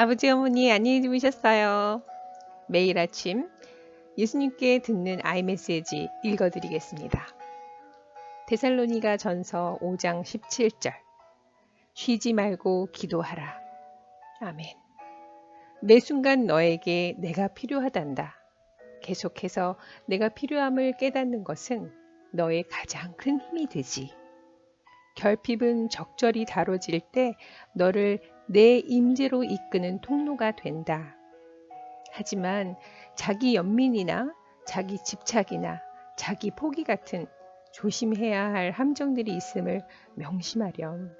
아버지 어머니 안녕히 주무셨어요. 매일 아침 예수님께 듣는 아이 메시지 읽어드리겠습니다. 데살로니가 전서 5장 17절 쉬지 말고 기도하라. 아멘. 매 순간 너에게 내가 필요하단다. 계속해서 내가 필요함을 깨닫는 것은 너의 가장 큰 힘이 되지. 결핍은 적절히 다뤄질 때 너를 내 임재로 이끄는 통로가 된다. 하지만 자기 연민이나 자기 집착이나 자기 포기 같은 조심해야 할 함정들이 있음을 명심하렴.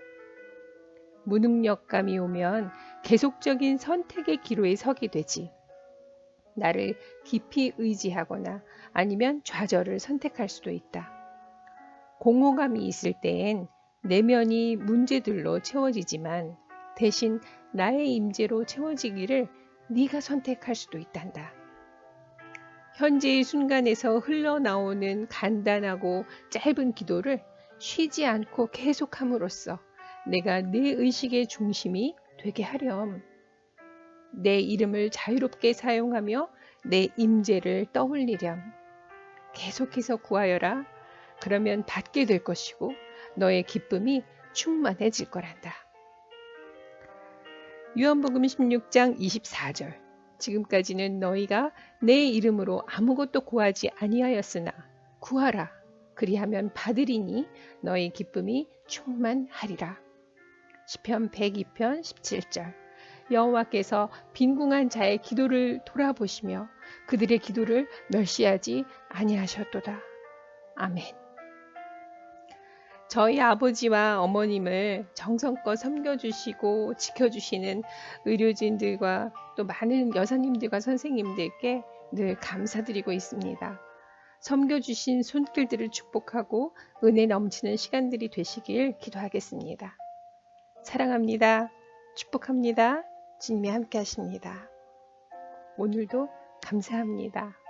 무능력감이 오면 계속적인 선택의 기로에 서게 되지. 나를 깊이 의지하거나 아니면 좌절을 선택할 수도 있다. 공허감이 있을 때엔 내면이 문제들로 채워지지만 대신 나의 임재로 채워지기를 네가 선택할 수도 있단다. 현재의 순간에서 흘러나오는 간단하고 짧은 기도를 쉬지 않고 계속함으로써 내가 내 의식의 중심이 되게 하렴. 내 이름을 자유롭게 사용하며 내 임재를 떠올리렴. 계속해서 구하여라. 그러면 받게 될 것이고 너의 기쁨이 충만해질 거란다. 유언복음 16장 24절 지금까지는 너희가 내 이름으로 아무것도 구하지 아니하였으나 구하라 그리하면 받으리니 너희 기쁨이 충만하리라. 시편 102편 17절 여호와께서 빈궁한 자의 기도를 돌아보시며 그들의 기도를 멸시하지 아니하셨도다. 아멘. 저희 아버지와 어머님을 정성껏 섬겨주시고 지켜주시는 의료진들과 또 많은 여사님들과 선생님들께 늘 감사드리고 있습니다. 섬겨주신 손길들을 축복하고 은혜 넘치는 시간들이 되시길 기도하겠습니다. 사랑합니다. 축복합니다. 주님이 함께 하십니다. 오늘도 감사합니다.